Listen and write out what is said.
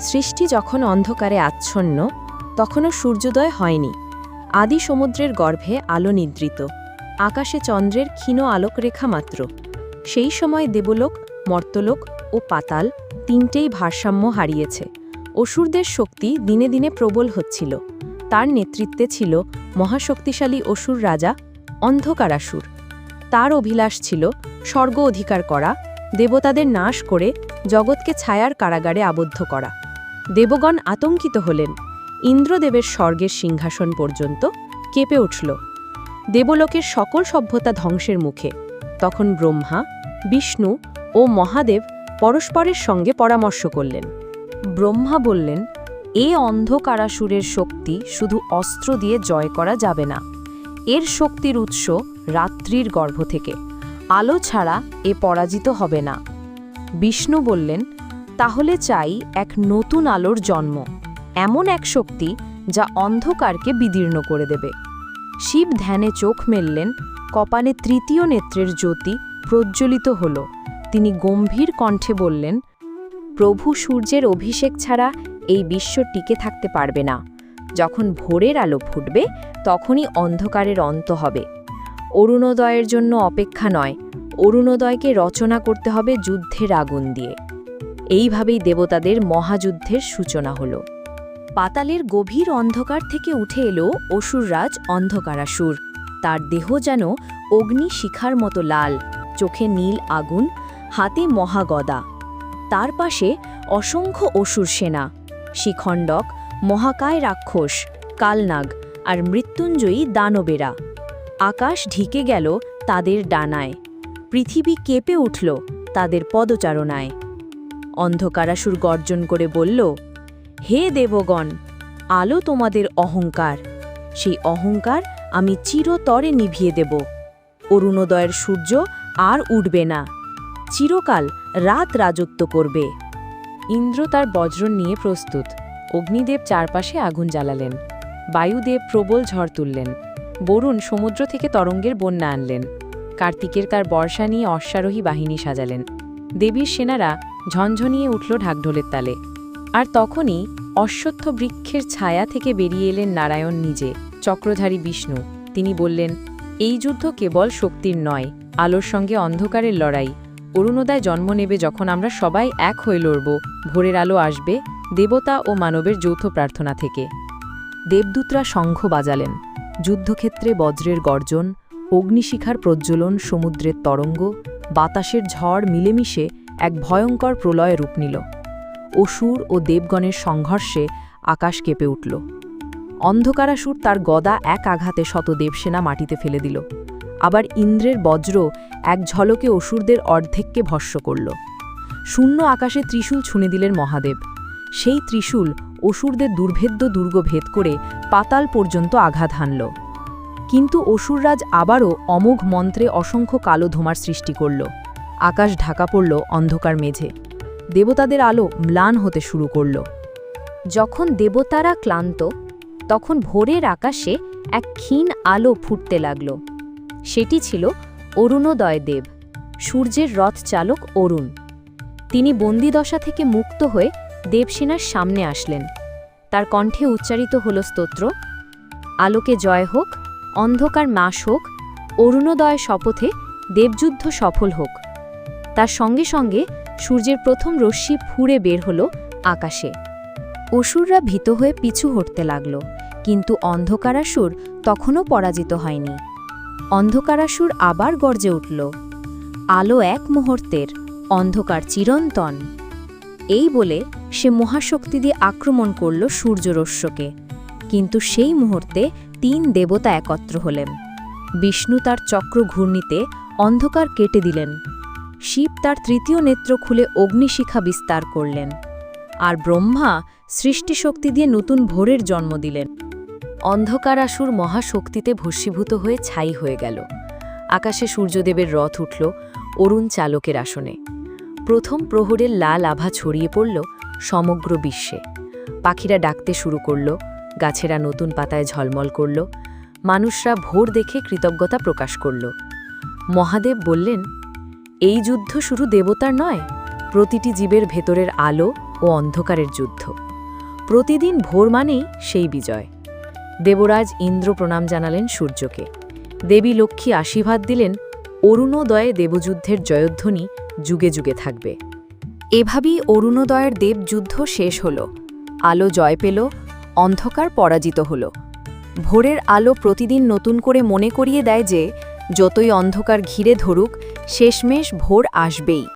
সৃষ্টি যখন অন্ধকারে আচ্ছন্ন, তখনও সূর্যোদয় হয়নি। আদি সমুদ্রের গর্ভে আলো নিদ্রিত। আকাশে চন্দ্রের ক্ষীণ আলোকরেখা মাত্র। সেই সময় দেবলোক, মর্তলোক ও পাতাল তিনটেই ভারসাম্য হারিয়েছে। অসুরদের শক্তি দিনে দিনে প্রবল হচ্ছিল। তার নেতৃত্বে ছিল মহাশক্তিশালী অসুর রাজা অন্ধকারাসুর তার অভিলাষ ছিল স্বর্গ অধিকার করা, দেবতাদের নাশ করে জগৎকে ছায়ার কারাগারে আবদ্ধ করা। দেবগণ আতঙ্কিত হলেন। ইন্দ্রদেবের স্বর্গের সিংহাসন পর্যন্ত কেঁপে উঠল। দেবলোকের সকল সভ্যতা ধ্বংসের মুখে। তখন ব্রহ্মা, বিষ্ণু ও মহাদেব পরস্পরের সঙ্গে পরামর্শ করলেন। ব্রহ্মা বললেন, এ অন্ধকারাসুরের শক্তি শুধু অস্ত্র দিয়ে জয় করা যাবে না। এর শক্তির উৎস রাত্রির গর্ভ থেকে। আলো ছাড়া এ পরাজিত হবে না। বিষ্ণু বললেন তাহলে চাই এক নতুন আলোর জন্ম, এমন এক শক্তি যা অন্ধকারকে বিদীর্ণ করে দেবে। শিব ধ্যানে চোখ মেললেন, কপালে তৃতীয় নেত্রের জ্যোতি প্রজ্জ্বলিত হল। তিনি গম্ভীর কণ্ঠে বললেন, প্রভু সূর্যের অভিষেক ছাড়া এই বিশ্ব টিকে থাকতে পারবে না। যখন ভোরের আলো ফুটবে, তখনই অন্ধকারের অন্ত হবে। অরুণোদয়ের জন্য অপেক্ষা নয়, অরুণোদয়কে রচনা করতে হবে যুদ্ধের আগুন দিয়ে। এইভাবেই দেবতাদের মহাযুদ্ধের সূচনা হল। পাতালের গভীর অন্ধকার থেকে উঠে এলো অসুররাজ অন্ধকারাসুর। তার দেহ যেন অগ্নি শিখার মতো লাল, চোখে নীল আগুন, হাতে মহাগদা। তার পাশে অসংখ্য অসুর সেনা, শিখণ্ডক, মহাকায় রাক্ষস, কালনাগ আর মৃত্যুঞ্জয়ী দানবেরা। আকাশ ঢিকে গেল তাদের ডানায়। পৃথিবী কেঁপে উঠল তাদের পদচারণায়। অন্ধকারাসুর গর্জন করে বলল, হে দেবগণ, আলো তোমাদের অহংকার। সেই অহংকার আমি চিরতরে নিভিয়ে দেব। অরুণোদয়ের সূর্য আর উঠবে না। চিরকাল রাত রাজত্ব করবে। ইন্দ্র তার বজ্র নিয়ে প্রস্তুত। অগ্নিদেব চারপাশে আগুন জ্বালালেন। বায়ুদেব প্রবল ঝড় তুললেন। বরুণ সমুদ্র থেকে তরঙ্গের বন্যা আনলেন। কার্তিকের তার বর্ষা নিয়ে অশ্বারোহী বাহিনী সাজালেন। দেবীর সেনারা ঝনঝনিয়ে উঠল ঢাকঢোলের তালে। আর তখনই অশ্বত্থ বৃক্ষের ছায়া থেকে বেরিয়ে এলেন নারায়ণ নিজে, চক্রধারী বিষ্ণু। তিনি বললেন, এই যুদ্ধ কেবল শক্তির নয়, আলোর সঙ্গে অন্ধকারের লড়াই। অরুণোদয় জন্ম নেবে যখন আমরা সবাই এক হয়ে লড়ব, ভোরের আলো আসবে, দেবতা ও মানবের যৌথ প্রার্থনা থেকে। দেবদূতরা শঙ্খ বাজালেন। যুদ্ধক্ষেত্রে বজ্রের গর্জন, অগ্নিশিখার প্রজ্বলন, সমুদ্রের তরঙ্গ, বাতাসের ঝড় মিলেমিশে এক ভয়ঙ্কর প্রলয় রূপ নিল। অসুর ও দেবগণের সংঘর্ষে আকাশ কেঁপে উঠল। অন্ধকারাসুর তার গদা এক আঘাতে শত দেবসেনা মাটিতে ফেলে দিল। আবার ইন্দ্রের বজ্র এক ঝলকে অসুরদের অর্ধেককে ভস্য করল। শূন্য আকাশে ত্রিশূল ছুঁড়ে দিলেন মহাদেব। সেই ত্রিশূল অসুরদের দুর্ভেদ্য দুর্গ ভেদ করে পাতাল পর্যন্ত আঘাত হানল। কিন্তু অসুররাজ আবারও অমোঘ মন্ত্রে অসংখ্য কালো ধোমার সৃষ্টি করল। আকাশ ঢাকা পড়ল অন্ধকার মেঝে। দেবতাদের আলো ম্লান হতে শুরু করল। যখন দেবতারা ক্লান্ত, তখন ভোরের আকাশে এক ক্ষীণ আলো ফুটতে লাগল। সেটি ছিল অরুণোদয় দেব, সূর্যের রথ চালক অরুণ। তিনি বন্দিদশা থেকে মুক্ত হয়ে দেবসেনার সামনে আসলেন। তার কণ্ঠে উচ্চারিত হল স্তোত্র, আলোকে জয় হোক, অন্ধকার মাস হোক, অরুণোদয় শপথে দেবযুদ্ধ সফল হোক। তার সঙ্গে সঙ্গে সূর্যের প্রথম রশ্মি ফুঁড়ে বের হল আকাশে। অসুররা ভীত হয়ে পিছু হটতে লাগল, কিন্তু অন্ধকারাসুর তখনও পরাজিত হয়নি। অন্ধকারাসুর আবার গর্জে উঠল, আলো এক মুহূর্তের, অন্ধকার চিরন্তন। এই বলে সে মহাশক্তি দিয়ে আক্রমণ করল সূর্যরস্যকে কিন্তু সেই মুহূর্তে তিন দেবতা একত্র হলেন। বিষ্ণু তার চক্র ঘূর্ণিতে অন্ধকার কেটে দিলেন। শিব তার তৃতীয় নেত্র খুলে অগ্নিশিখা বিস্তার করলেন। আর ব্রহ্মা সৃষ্টিশক্তি দিয়ে নতুন ভোরের জন্ম দিলেন। অন্ধকারাসুর মহাশক্তিতে ভস্মীভূত হয়ে ছাই হয়ে গেল। আকাশে সূর্যদেবের রথ উঠল অরুণ চালকের আসনে। প্রথম প্রহরের লাল আভা ছড়িয়ে পড়ল সমগ্র বিশ্বে। পাখিরা ডাকতে শুরু করল, গাছেরা নতুন পাতায় ঝলমল করল, মানুষরা ভোর দেখে কৃতজ্ঞতা প্রকাশ করল। মহাদেব বললেন এই যুদ্ধ শুধু দেবতার নয়, প্রতিটি জীবের ভেতরের আলো ও অন্ধকারের যুদ্ধ। প্রতিদিন ভোর মানেই সেই বিজয়। দেবরাজ ইন্দ্র প্রণাম জানালেন সূর্যকে। দেবী লক্ষ্মী আশীর্বাদ দিলেন, অরুণোদয়ে দেবযুদ্ধের জয়ধ্বনি যুগে যুগে থাকবে। এভাবেই অরুণোদয়ের দেবযুদ্ধ শেষ হল। আলো জয় পেল, অন্ধকার পরাজিত হল। ভোরের আলো প্রতিদিন নতুন করে মনে করিয়ে দেয় যে, যতই অন্ধকার ঘিরে ধরুক শেষমেশ ভোর আসবেই।